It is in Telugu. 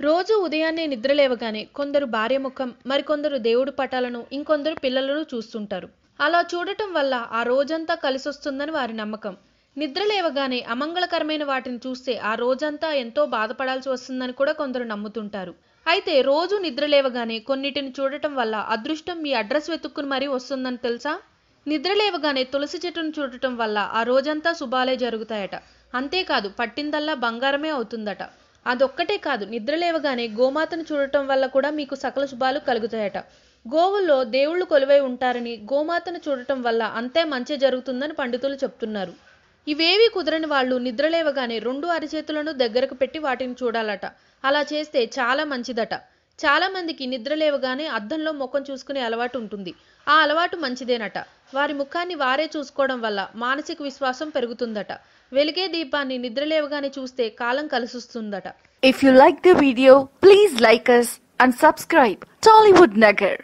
రోజు ఉదయాన్నే నిద్రలేవగానే కొందరు భార్య ముఖం మరికొందరు దేవుడు పటాలను ఇంకొందరు పిల్లలను చూస్తుంటారు. అలా చూడటం వల్ల ఆ రోజంతా కలిసొస్తుందని వారి నమ్మకం. నిద్ర లేవగానే అమంగళకరమైన వాటిని చూస్తే ఆ రోజంతా ఎంతో బాధపడాల్సి వస్తుందని కూడా కొందరు నమ్ముతుంటారు. అయితే రోజు నిద్ర లేవగానే కొన్నిటిని చూడటం వల్ల అదృష్టం మీ అడ్రస్ వెతుక్కుని మరీ వస్తుందని తెలుసా? నిద్ర లేవగానే తులసి చెట్టును చూడటం వల్ల ఆ రోజంతా శుభాలే జరుగుతాయట. అంతేకాదు పట్టిందల్లా బంగారమే అవుతుందట. అదొక్కటే కాదు నిద్రలేవగానే గోమాతను చూడటం వల్ల కూడా మీకు సకల శుభాలు కలుగుతాయట. గోవుల్లో దేవుళ్ళు కొలువై ఉంటారని గోమాతను చూడటం వల్ల అంతే మంచి జరుగుతుందని పండితులు చెప్తున్నారు. ఇవేవి కుదరని వాళ్ళు నిద్రలేవగానే రెండు అరిచేతులను దగ్గరకు పెట్టి వాటిని చూడాలట. అలా చేస్తే చాలా మంచిదట. చాలా మందికి నిద్ర లేవగానే అద్దంలో ముఖం చూసుకునే అలవాటు ఉంటుంది. ఆ అలవాటు మంచిదేనట. వారి ముఖాన్ని వారే చూసుకోవడం వల్ల మానసిక విశ్వాసం పెరుగుతుందట. వెలిగే దీపాన్ని నిద్ర లేవగానే చూస్తే కాలం కలుసుస్తుందట. If you like the video please like us and subscribe Tollywood Nagar